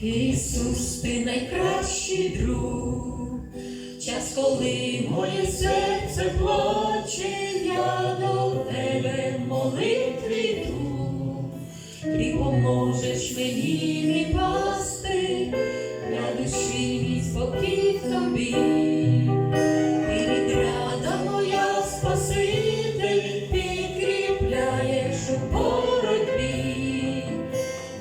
Ісус, ти найкращий друг, час, коли моє серце плаче, я до тебе молитві йду. Ти поможеш мені не пасти, на душі мій спокій тобі.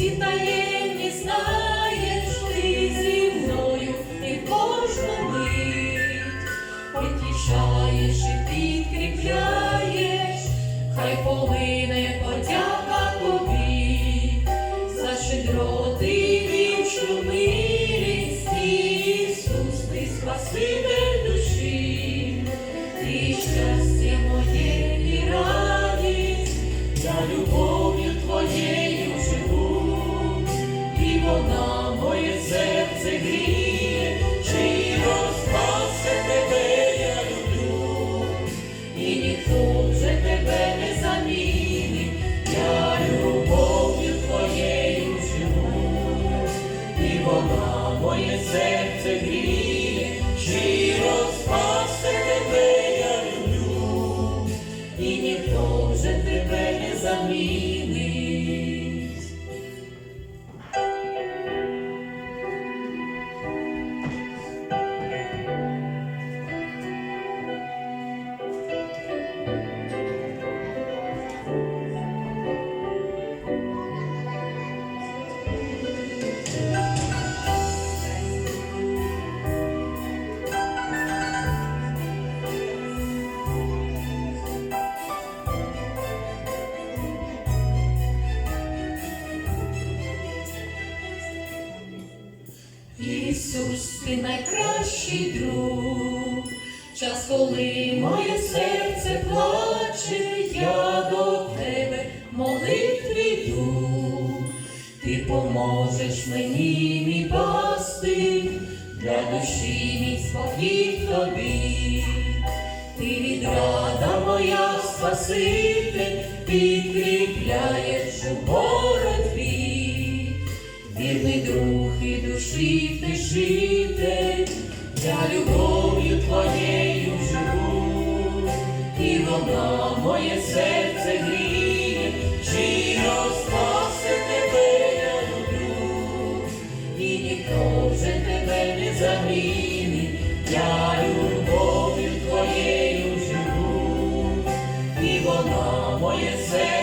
всі таємні знаєш, ти зі мною і кожну мить і підкріпляєш, хай полине подяка тобі, за щедроти замінить. Ісус, ти найкращий друг, час, коли моє серце плаче, я до тебе молитві йду. Ти поможеш мені, мій пасти, для душі мій спокій тобі. Ти відрада моя спаситель, підкріпляєш у боротьбі. Вірний друг і душі втішитель, я любов'ю твоєю живу, і вона моє серце гріє, щиро спасе тебе я люблю, і ніхто вже тебе не замінить, я любов'ю твоєю живу, і вона моє серце.